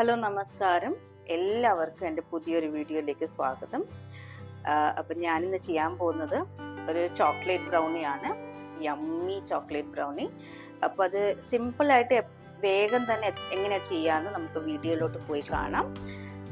Hello നമസ്കാരം. എല്ലാവർക്കും എന്റെ പുതിയൊരു വീഡിയോയിലേക്ക് സ്വാഗതം. അപ്പം ഞാനിന്ന് ചെയ്യാൻ പോകുന്നത് ഒരു ചോക്ലേറ്റ് ബ്രൗണി ആണ്. Yummy chocolate brownie. അപ്പോൾ അത് സിമ്പിളായിട്ട് വേഗം തന്നെ എങ്ങനെയാണ് ചെയ്യാമെന്ന് നമുക്ക് വീഡിയോയിലോട്ട് പോയി കാണാം.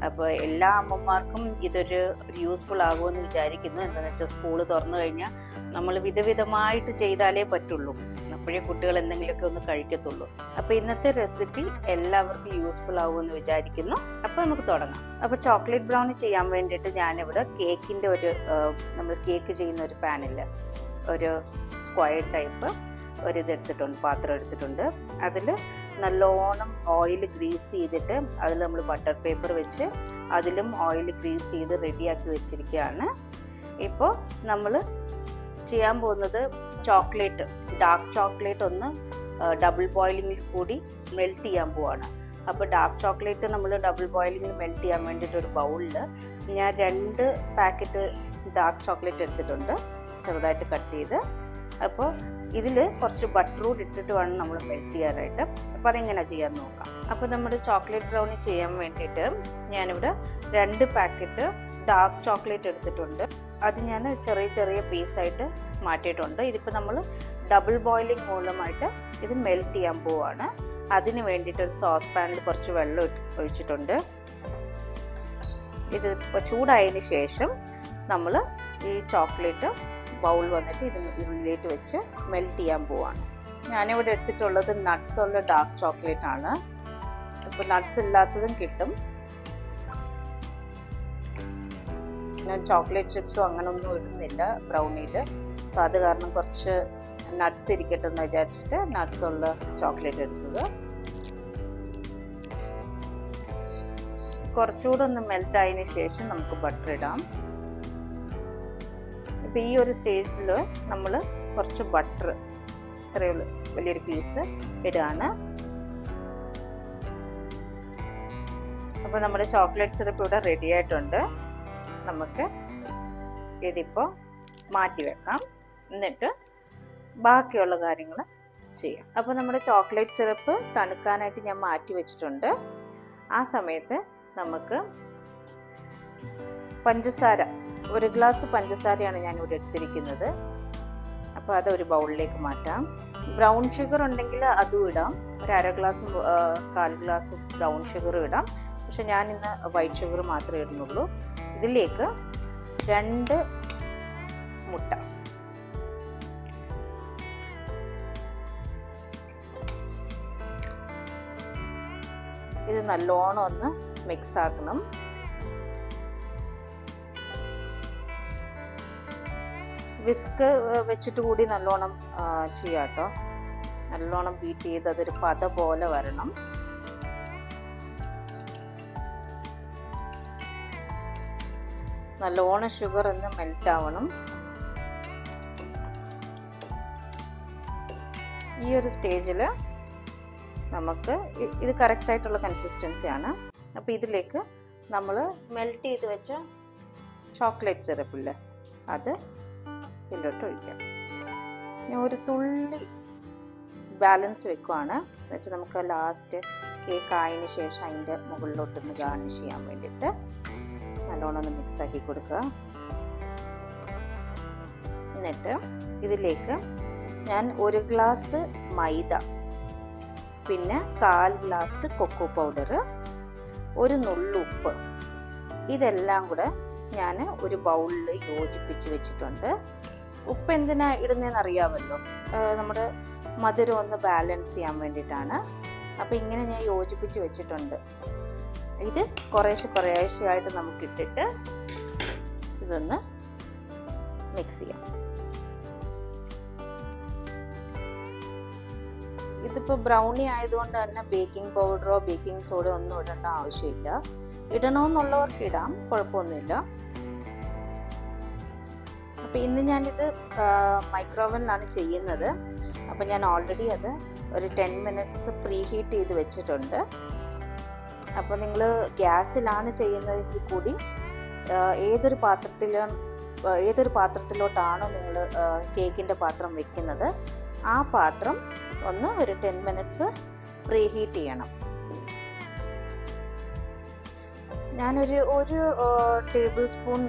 അപ്പോൾ എല്ലാ അമ്മമാർക്കും ഇതൊരു യൂസ്ഫുൾ ആകുമെന്ന് വിചാരിക്കുന്നു. എന്താണെന്ന് വെച്ചാൽ സ്കൂൾ തുറന്നു കഴിഞ്ഞാൽ നമ്മൾ വിധവിധമായിട്ട് ചെയ്താലേ പറ്റുള്ളൂ. അപ്പോഴേ കുട്ടികൾ എന്തെങ്കിലുമൊക്കെ ഒന്ന് കഴിക്കത്തുള്ളൂ. അപ്പോൾ ഇന്നത്തെ റെസിപ്പി എല്ലാവർക്കും യൂസ്ഫുൾ ആകുമെന്ന് വിചാരിക്കുന്നു. അപ്പോൾ നമുക്ക് തുടങ്ങാം. അപ്പോൾ ചോക്ലേറ്റ് ബ്രൗണി ചെയ്യാൻ വേണ്ടിയിട്ട് ഞാനിവിടെ കേക്കിന്റെ ഒരു നമ്മൾ കേക്ക് ചെയ്യുന്ന ഒരു പാനിൽ ഒരു സ്ക്വയർ ടൈപ്പ് ഒരു ഇതെടുത്തിട്ടുണ്ട് പാത്രം എടുത്തിട്ടുണ്ട്. അതിൽ നല്ലോണം ഓയിൽ ഗ്രീസ് ചെയ്തിട്ട് അതിൽ നമ്മൾ ബട്ടർ പേപ്പർ വെച്ച് അതിലും ഓയിൽ ഗ്രീസ് ചെയ്ത് റെഡിയാക്കി വെച്ചിരിക്കുകയാണ് ഇപ്പോൾ നമ്മൾ ചെയ്യാൻ പോകുന്നത് ചോക്ലേറ്റ് ഡാർക്ക് ചോക്ലേറ്റ് ഒന്ന് ഡബിൾ ബോയിലിങ്ങിൽ കൂടി മെൽറ്റ് ചെയ്യാൻ പോവാണ്. അപ്പോൾ ഡാർക്ക് ചോക്ലേറ്റ് നമ്മൾ ഡബിൾ ബോയിലിങ്ങിൽ മെൽറ്റ് ചെയ്യാൻ വേണ്ടിയിട്ട് ഒരു ബൗളിൽ ഞാൻ രണ്ട് പാക്കറ്റ് ഡാർക്ക് ചോക്ലേറ്റ് എടുത്തിട്ടുണ്ട്. ചെറുതായിട്ട് കട്ട് ചെയ്ത്. അപ്പോൾ ഇതിൽ കുറച്ച് ബട്ടർ കൂടി ഇട്ടിട്ട് വേണം നമ്മൾ മെൽറ്റ് ചെയ്യാനായിട്ട്. അപ്പോൾ അതെങ്ങനെ ചെയ്യാൻ നോക്കാം. അപ്പോൾ നമ്മുടെ ചോക്ലേറ്റ് ബ്രൗണി ചെയ്യാൻ വേണ്ടിയിട്ട് ഞാനിവിടെ രണ്ട് പാക്കറ്റ് ഡാർക്ക് ചോക്ലേറ്റ് എടുത്തിട്ടുണ്ട്. അത് ഞാൻ ചെറിയ ചെറിയ പീസായിട്ട് മാറ്റിയിട്ടുണ്ട്. ഇതിപ്പോൾ നമ്മൾ ഡബിൾ ബോയിലിംഗ് മൂലമായിട്ട് ഇത് മെൽറ്റ് ചെയ്യാൻ പോവുകയാണ് അതിന് വേണ്ടിയിട്ട് ഒരു സോസ് പാനിൽ കുറച്ച് വെള്ളം ഒഴിച്ചിട്ടുണ്ട്. ഇത് ചൂടായതിന് ശേഷം നമ്മൾ ഈ ചോക്ലേറ്റ് ബൗൾ വന്നിട്ട് ഇത് ഉള്ളിലേക്ക് വെച്ച് മെൽറ്റ് ചെയ്യാൻ പോവാണ്. ഞാനിവിടെ എടുത്തിട്ടുള്ളത് നട്ട്സ് ഉള്ള ഡാർക്ക് ചോക്ലേറ്റ് ആണ്. അപ്പോൾ നട്ട്സ് ഇല്ലാത്തതും കിട്ടും. ഞാൻ ചോക്ലേറ്റ് ചിപ്സും അങ്ങനെ ഒന്നും ഇടുന്നില്ല ബ്രൗണിയിൽ സോ അത് കാരണം കുറച്ച് നട്ട്സ് ഇരിക്കട്ടെ എന്ന് വിചാരിച്ചിട്ട് നട്ട്സ് ഉള്ള ചോക്ലേറ്റ് എടുത്തത്. കുറച്ചുകൂടെ ഒന്ന് മെൽറ്റ് ആയതിനു ശേഷം നമുക്ക് ബട്ടർ ഇടാം. ഇപ്പം ഈ ഒരു സ്റ്റേജിൽ നമ്മൾ കുറച്ച് ബട്ടർ ഇത്രയേ ഉള്ളൂ. വലിയൊരു പീസ് ഇടുകയാണ്. അപ്പോൾ നമ്മുടെ ചോക്ലേറ്റ് സിറപ്പ് ഇവിടെ റെഡി ആയിട്ടുണ്ട്. നമുക്ക് ഇതിപ്പോൾ മാറ്റി വെക്കാം. എന്നിട്ട് ബാക്കിയുള്ള കാര്യങ്ങൾ ചെയ്യാം. അപ്പോൾ നമ്മുടെ ചോക്ലേറ്റ് സിറപ്പ് തണുക്കാനായിട്ട് ഞാൻ മാറ്റി വെച്ചിട്ടുണ്ട്. ആ സമയത്ത് നമുക്ക് പഞ്ചസാര ഒരു ഗ്ലാസ് പഞ്ചസാരയാണ് ഞാൻ ഇവിടെ എടുത്തിരിക്കുന്നത്. അപ്പോൾ അത് ഒരു ബൗളിലേക്ക് മാറ്റാം. ബ്രൗൺ ഷുഗർ ഉണ്ടെങ്കിൽ അതും ഇടാം. ഒരു അര ഗ്ലാസും കാൽ ഗ്ലാസും ബ്രൗൺ ഷുഗറും ഇടാം. പക്ഷെ ഞാൻ ഇന്ന് വൈറ്റ് ഷുഗർ മാത്രമേ ഇടുന്നുള്ളൂ. ഇതിലേക്ക് രണ്ട് മുട്ട. ഇത് നല്ലോണം ഒന്ന് മിക്സ് ആക്കണം. വിസ്ക് വെച്ചിട്ട് കൂടി നല്ലോണം ചെയ്യാം കേട്ടോ നല്ലോണം ബീറ്റ് ചെയ്ത് അതൊരു പത പോലെ വരണം. നല്ലോണം ഷുഗർ ഒന്ന് മെൽറ്റ് ആവണം. ഈ ഒരു സ്റ്റേജിൽ നമുക്ക് ഇത് കറക്റ്റായിട്ടുള്ള കൺസിസ്റ്റൻസിയാണ് അപ്പോൾ ഇതിലേക്ക് നമ്മൾ മെൽറ്റ് ചെയ്ത് വെച്ച ചോക്ലേറ്റ് സിറപ്പില്ലേ അത് ഇതിലോട്ട് ഒഴിക്കാം. ഞാൻ ഒരു തുള്ളി ബാലൻസ് വെക്കുവാണ്. എന്നുവെച്ചാൽ നമുക്ക് ലാസ്റ്റ് കേക്ക് ആയതിന് ശേഷം അതിന്റെ മുകളിലോട്ടൊന്ന് ഗാർണിഷ് ചെയ്യാൻ വേണ്ടിയിട്ട് നല്ലോണം ഒന്ന് മിക്സ് ആക്കി കൊടുക്കുക. എന്നിട്ട് ഇതിലേക്ക് ഞാൻ ഒരു ഗ്ലാസ് മൈദ പിന്നെ കാൽ ഗ്ലാസ് കൊക്കോ പൗഡർ ഒരു നുള്ളുപ്പ് ഇതെല്ലാം കൂടെ ഞാൻ ഒരു ബൗളിൽ യോജിപ്പിച്ച് വെച്ചിട്ടുണ്ട്. ഉപ്പ് എന്തിനാ ഇടുന്നതെന്ന് അറിയാമല്ലോ. നമ്മുടെ മധുരം ഒന്ന് ബാലൻസ് ചെയ്യാൻ വേണ്ടിയിട്ടാണ്. അപ്പോൾ ഇങ്ങനെ ഞാൻ യോജിപ്പിച്ച് വെച്ചിട്ടുണ്ട്. ഇത് കുറേശ്ശെ കുറേശ്ശെയായിട്ട് നമുക്ക് ഇട്ടിട്ട് ഇതൊന്ന് മിക്സ് ചെയ്യാം. ഇതിപ്പോൾ ബ്രൗണി ആയതുകൊണ്ട് തന്നെ ബേക്കിംഗ് പൗഡറോ ബേക്കിംഗ് സോഡോ ഒന്നും ഇടേണ്ട ആവശ്യമില്ല. ഇടണമെന്നുള്ളവർക്ക് ഇടാം കുഴപ്പമൊന്നുമില്ല. അപ്പോൾ ഇന്ന് ഞാനിത് മൈക്രോവനിലാണ് ചെയ്യുന്നത്. അപ്പോൾ ഞാൻ ഓൾറെഡി അത് ഒരു ടെൻ മിനിറ്റ്സ് പ്രീ ഹീറ്റ് ചെയ്ത് വെച്ചിട്ടുണ്ട്. അപ്പോൾ നിങ്ങൾ ഗ്യാസിലാണ് ചെയ്യുന്നതെങ്കിൽ കൂടി ഏതൊരു പാത്രത്തിലും ഏതൊരു പാത്രത്തിലോട്ടാണോ നിങ്ങൾ കേക്കിന്റെ പാത്രം വെക്കുന്നത് ആ പാത്രം ഒന്ന് ഒരു ടെൻ മിനിറ്റ്സ് പ്രീ ഹീറ്റ് ചെയ്യണം. ഞാനൊരു ഒരു ടേബിൾ സ്പൂൺ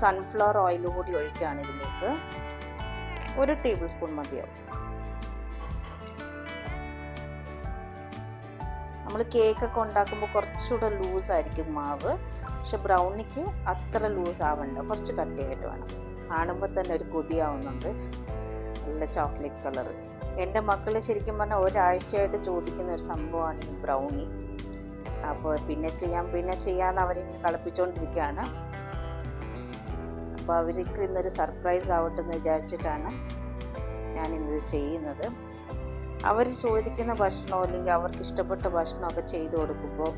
സൺഫ്ലവർ ഓയിൽ കൂടി ഒഴിക്കുകയാണ് ഇതിലേക്ക്. ഒരു ടേബിൾ സ്പൂൺ മതിയാവും നമ്മൾ കേക്കൊക്കെ ഉണ്ടാക്കുമ്പോൾ കുറച്ചുകൂടെ ലൂസ് ആയിരിക്കും മാവ്. പക്ഷെ ബ്രൗണിക്ക് അത്ര ലൂസ് ആവണ്ട. കുറച്ച് കട്ടിയായിട്ട് വേണം. കാണുമ്പോൾ തന്നെ ഒരു കൊതിയാവുന്നുണ്ട്. നല്ല ചോക്ലേറ്റ് കളർ എന്റെ മക്കൾ ശരിക്കും പറഞ്ഞാൽ ഒരാഴ്ചയായിട്ട് ചോദിക്കുന്ന ഒരു സംഭവമാണ് ഈ ബ്രൗണി അപ്പോൾ പിന്നെ ചെയ്യാം പിന്നെ ചെയ്യാമെന്ന് അവരിങ്ങനെ കളിപ്പിച്ചുകൊണ്ടിരിക്കുകയാണ് അപ്പോൾ അവർക്ക് ഇന്നൊരു സർപ്രൈസ് ആവട്ടെ എന്ന് വിചാരിച്ചിട്ടാണ് ഞാൻ ഇന്നത് ചെയ്യുന്നത്. അവർ ചോദിക്കുന്ന ഭക്ഷണമോ അല്ലെങ്കിൽ അവർക്ക് ഇഷ്ടപ്പെട്ട ഭക്ഷണമൊക്കെ ചെയ്ത് കൊടുക്കുമ്പോൾ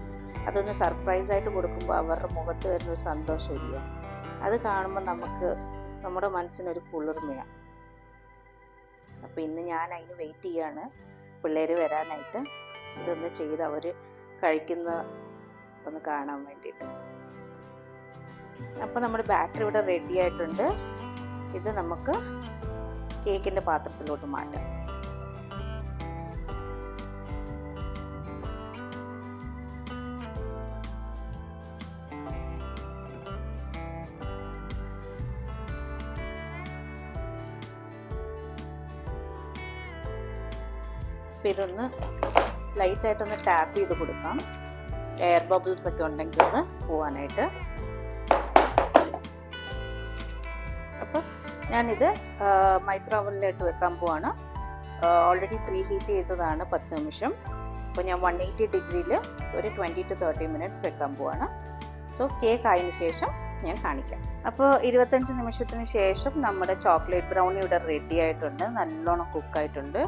അതൊന്ന് സർപ്രൈസായിട്ട് കൊടുക്കുമ്പോൾ അവരുടെ മുഖത്ത് വരുന്നൊരു സന്തോഷമില്ല. അത് കാണുമ്പോൾ നമുക്ക് നമ്മുടെ മനസ്സിനൊരു കുളിർമയാണ് അപ്പോൾ ഇന്ന് ഞാൻ അതിന് വെയിറ്റ് ചെയ്യാണ്. പിള്ളേർ വരാനായിട്ട് ഇതൊന്ന് ചെയ്ത് അവർ കഴിക്കുന്ന ഒന്ന് കാണാൻ വേണ്ടിയിട്ട്. അപ്പോൾ നമ്മുടെ ബാറ്ററി ഇവിടെ റെഡി ആയിട്ടുണ്ട്. ഇത് നമുക്ക് കേക്കിന്റെ പാത്രത്തിലോട്ട് മാറ്റാം. ഇതൊന്ന് ലൈറ്റായിട്ടൊന്ന് ടാപ്പ് ചെയ്ത് കൊടുക്കാം. എയർ ബബിൾസ് ഒക്കെ ഉണ്ടെങ്കിൽ ഒന്ന് പോവാനായിട്ട്. ഞാനിത് മൈക്രോ ഓവനിലിട്ട് വെക്കാൻ പോവാണ്. ഓൾറെഡി പ്രീ ഹീറ്റ് ചെയ്തതാണ് പത്ത് നിമിഷം. അപ്പോൾ ഞാൻ വൺ എയ്റ്റി ഡിഗ്രിയിൽ ഒരു ട്വന്റി ടു തേർട്ടി മിനിറ്റ്സ് വെക്കാൻ പോവാണ്. സോ കേക്ക് ആയതിനു ശേഷം ഞാൻ കാണിക്കാം. അപ്പോൾ ഇരുപത്തഞ്ച് നിമിഷത്തിന് ശേഷം നമ്മുടെ ചോക്ലേറ്റ് ബ്രൗണി ഇവിടെ റെഡി ആയിട്ടുണ്ട്. നല്ലോണം കുക്കായിട്ടുണ്ട്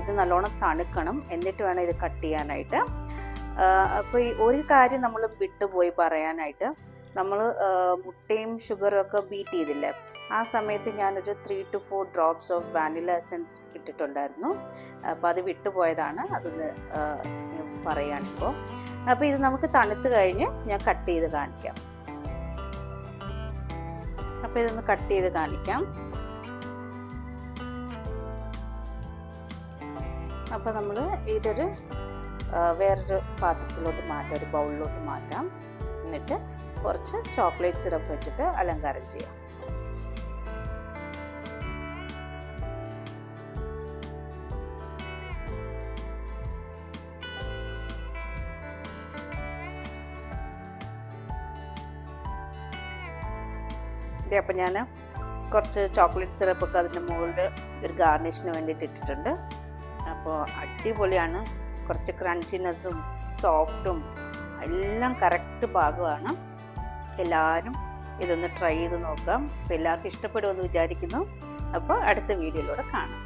ഇത് നല്ലോണം തണുക്കണം. എന്നിട്ട് വേണം ഇത് കട്ട് ചെയ്യാനായിട്ട്. അപ്പോൾ ഈ ഒരു കാര്യം നമ്മൾ വിട്ടുപോയി പറയാനായിട്ട്. നമ്മൾ മുട്ടയും ഷുഗറും ഒക്കെ ബീറ്റ് ചെയ്തില്ലേ? ആ സമയത്ത് ഞാനൊരു three two four drops of vanilla essence ഇട്ടിട്ടുണ്ടായിരുന്നു. അപ്പോൾ അത് വിട്ടുപോയതാണ്. അതൊന്ന് പറയുകയാണിപ്പോൾ അപ്പോൾ ഇത് നമുക്ക് തണുത്ത് കഴിഞ്ഞ് ഞാൻ കട്ട് ചെയ്ത് കാണിക്കാം. അപ്പോൾ ഇതൊന്ന് കട്ട് ചെയ്ത് കാണിക്കാം. അപ്പോൾ നമ്മൾ ഇതൊരു വേറൊരു പാത്രത്തിലോട്ട് മാറ്റാം. ഒരു ബൗളിലോട്ട് മാറ്റാം. എന്നിട്ട് കുറച്ച് ചോക്ലേറ്റ് സിറപ്പ് വെച്ചിട്ട് അലങ്കാരം ചെയ്യാം. ഇതേ അപ്പം ഞാൻ കുറച്ച് ചോക്ലേറ്റ് സിറപ്പൊക്കെ അതിന്റെ മുകളിൽ ഒരു ഗാർണിഷിന് വേണ്ടിയിട്ട് ഇട്ടിട്ടുണ്ട്. അപ്പോൾ അടിപൊളിയാണ്. കുറച്ച് ക്രഞ്ചിനെസ്സും സോഫ്റ്റും എല്ലാം കറക്റ്റ് പാകമാണ് എല്ലാവരും ഇതൊന്ന് ട്രൈ ചെയ്ത് നോക്കാം. അപ്പോൾ എല്ലാവർക്കും ഇഷ്ടപ്പെടുമെന്ന് വിചാരിക്കുന്നു. അപ്പോൾ അടുത്ത വീഡിയോയിലൂടെ കാണാം.